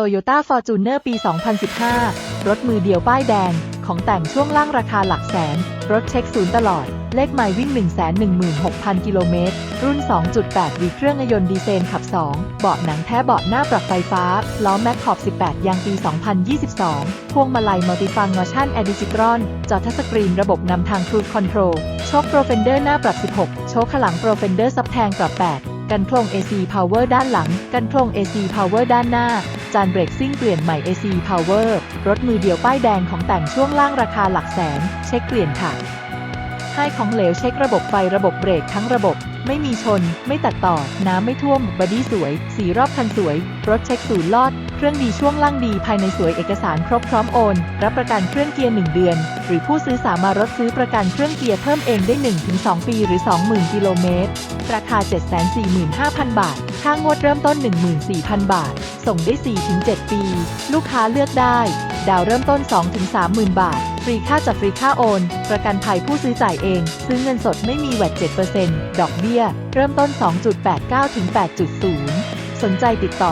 Toyota Fortuner ปี 2015 รถมือเดียวป้ายแดง ของแต่งช่วงล่างราคาหลักแสน รถเช็คศูนย์ตลอด เลขไมล์วิ่ง 116,000 กิโลเมตร รุ่น 2.8ดีเครื่องยนต์ดีเซลขับ 2 เบาะหนังแท้เบาะหน้าปรับไฟฟ้า ล้อแม็กขอบ 18 ยางปี 2022 พวงมาลัยมัลติฟังก์ชันแอดิจิตรอน จอทัชสกรีนระบบนำทางครู c คอนโทรลโชคโปรเฟนเดอร์หน้าปรับ 16 โชคขลังโปรเฟนเดอร์ซับแทงปรับ 8 กันโครง AC Power ด้านหลัง กันโครง AC Power ด้านหน้า จานเบรกซิ่งเปลี่ยนใหม่ AC Power รถมือเดียวป้ายแดงของแต่งช่วงล่างราคาหลักแสน เช็คเปลี่ยนค่ะให้ของเหลวเช็คระบบไฟระบบเบรกทั้งระบบ ไม่มีชน ไม่ตัดต่อ น้ำไม่ท่วม บอดี้สวย สีรอบคันสวย รถเช็คศูนย์ลอด เครื่องดีช่วงล่างดีภายในสวยเอกสารครบพร้อมโอน รับประกันเครื่องเกียร์ 1 เดือน หรือผู้ซื้อสามารถรถซื้อประกันเครื่องเกียร์เพิ่มเองได้ 1-2 ปีหรือ 20,000 กิโลเมตร ราคา 745,000 บาท ค่างวดเริ่มต้น 14,000 บาท ส่งได้ 4-7 ปี ลูกค้าเลือกได้ ดาวเริ่มต้น 2-30,000 บาท ฟรีค่าจัดฟรีค่าโอน ประกันภัยผู้ซื้อจ่ายเอง ซื้อเงินสดไม่มีแวด7%ดอกเบี้ย เริ่มต้น 2.89ถึง8.0 สนใจติดต่อ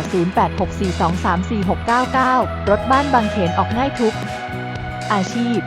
0864234699 รถบ้านบางเขนออกง่ายทุก อาชีพ